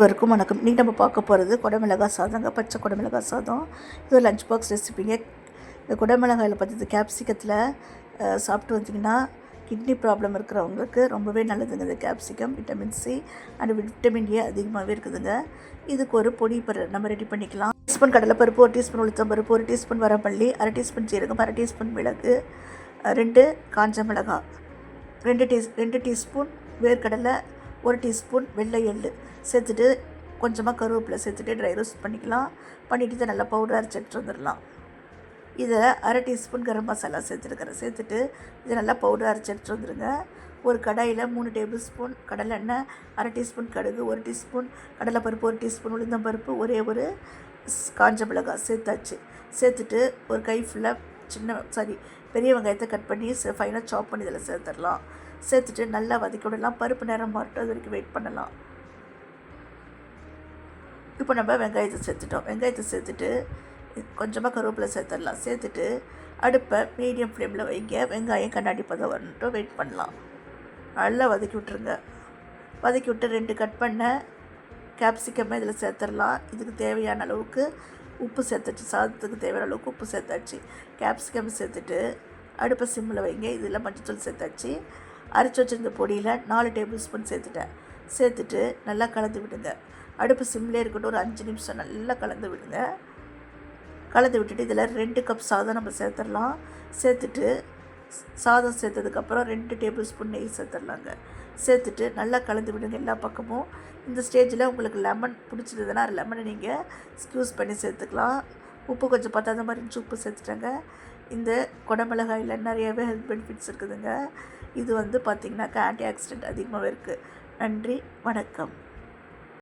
வரைக்கும் வணக்கம். இன்றைக்கி நம்ம பார்க்க போகிறது குடமிளகா சாதங்க பச்சை குடமிளகா சாதம். இது லஞ்ச் பாக்ஸ் ரெசிபிங்க இந்த குடமிளகாயில் பார்த்து கேப்சிகத்தில் சாப்பிட்டு வந்தீங்கன்னா கிட்னி ப்ராப்ளம் இருக்கிறவங்களுக்கு ரொம்பவே நல்லதுங்க. இந்த capsicum vitamin C and vitamin A அதிகமாகவே இருக்குதுங்க. இதுக்கு ஒரு பொடி பரு நம்ம ரெடி பண்ணிக்கலாம். டீஸ்பூன் கடலைப்பருப்பு ஒரு டீஸ்பூன் உளுத்தம் பருப்பு ஒரு டீஸ்பூன் வரப்பள்ளி அரை டீஸ்பூன் சீரகம் அரை டீஸ்பூன் மிளகு ரெண்டு காஞ்ச மிளகாய் ரெண்டு டீ ரெண்டு டீஸ்பூன் வேர்க்கடலை ஒரு டீஸ்பூன் வெள்ளை எள்ளு சேர்த்துட்டு கொஞ்சமாக கருவேப்பிலை சேர்த்துட்டு ட்ரை ரோஸ்ட் பண்ணிக்கலாம். பண்ணிவிட்டு இதை நல்லா பவுடர் அரைச்சி வந்துடலாம். இதை அரை டீஸ்பூன் கரம் மசாலா சேர்த்துருக்கிறேன் சேர்த்துட்டு இதை நல்லா பவுடர் அரைச்சி வந்துடுங்க ஒரு கடாயில் மூணு டேபிள் ஸ்பூன் கடலெண்ணெய் அரை டீஸ்பூன் கடுகு ஒரு டீஸ்பூன் கடலைப்பருப்பு ஒரு டீஸ்பூன் உளுந்தம்பருப்பு ஒரே ஒரு காஞ்ச மிளகாய் சேர்த்தாச்சு. சேர்த்துட்டு ஒரு கை ஃபுல்லாக சின்ன சாரி பெரிய வெங்காயத்தை கட் பண்ணி ஃபைனாக சாப் பண்ணி இதில் சேர்த்துடலாம் சேர்த்துட்டு நல்லா வதக்கி விடலாம். பருப்பு நேரம் மாட்டும் அது வரைக்கும் வெயிட் பண்ணலாம். இப்போ நம்ம வெங்காயத்தை சேர்த்துட்டோம். வெங்காயத்தை சேர்த்துட்டு கொஞ்சமாக கருவேப்பிலை சேர்த்துடலாம் சேர்த்துட்டு அடுப்பை மீடியம் ஃப்ளேமில் வைங்க. வெங்காயம் கண்ணாடி பதம் வரட்டும். வெயிட் பண்ணலாம். நல்லா வதக்கி விட்ருங்க வதக்கி விட்டு ரெண்டு கட் பண்ண கேப்சிகம் இதில் சேர்த்துடலாம். இதுக்கு தேவையான அளவுக்கு உப்பு சேர்த்தாச்சு சாதத்துக்கு தேவையான அளவுக்கு உப்பு சேர்த்தாச்சு. கேப்சிகம் சேர்த்துட்டு அடுப்பை சிம்மில் வைங்க. இதில் மஞ்சத்தூள் சேர்த்தாச்சு. அரைச்சி வச்சிருந்த பொடியில் நாலு டேபிள் ஸ்பூன் சேர்த்துட்டேன். சேர்த்துட்டு நல்லா கலந்து விடுங்க. அடுப்பு சிம்லேயே இருக்கட்டும் ஒரு அஞ்சு நிமிஷம் நல்லா கலந்து விடுங்க. கலந்து விட்டுட்டு இதில் ரெண்டு கப் சாதம் நம்ம சேர்த்துடலாம். சேர்த்துட்டு சாதம் சேர்த்ததுக்கப்புறம் ரெண்டு டேபிள் ஸ்பூன் நெய் சேர்த்துடலாங்க. சேர்த்துட்டு நல்லா கலந்து விடுங்க எல்லா பக்கமும். இந்த ஸ்டேஜில் உங்களுக்கு லெமன் பிடிச்சதுன்னா லெமனை நீங்கள் ஸ்க்யூஸ் பண்ணி சேர்த்துக்கலாம். உப்பு கொஞ்சம் பத்தாத மாதிரி இருந்துச்சு உப்பு சேர்த்துட்டாங்க. இந்த குடமிளகாயில் நிறையவே ஹெல்த் பெனிஃபிட்ஸ் இருக்குதுங்க. இது வந்து பார்த்திங்கனாக்கா ஆன்டி ஆக்சிடென்ட் அதிகமாகவே இருக்குது நன்றி வணக்கம்.